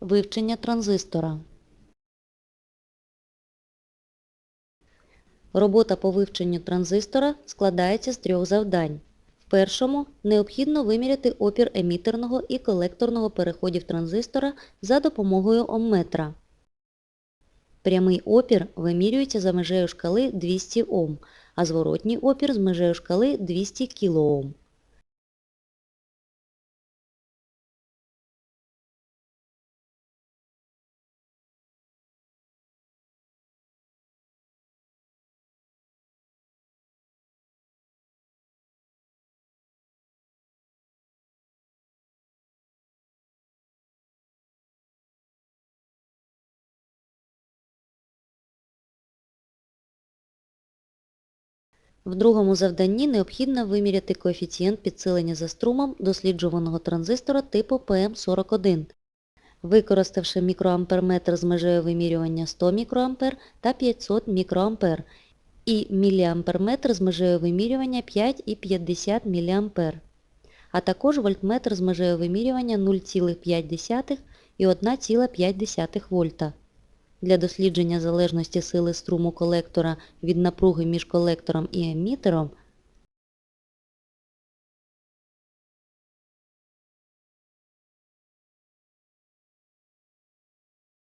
Вивчення транзистора. Робота по вивченню транзистора складається з трьох завдань. В першому необхідно виміряти опір емітерного і колекторного переходів транзистора за допомогою омметра. Прямий опір вимірюється за межею шкали 200 Ом, а зворотній опір з межею шкали 200 кОм. В другому завданні необхідно виміряти коефіцієнт підсилення за струмом досліджуваного транзистора типу PM41, використавши мікроамперметр з межею вимірювання 100 мікроампер та 500 мікроампер і міліамперметр з межею вимірювання 5 і 50 міліампер, а також вольтметр з межею вимірювання 0,5 і 1,5 вольта. Для дослідження залежності сили струму колектора від напруги між колектором і емітером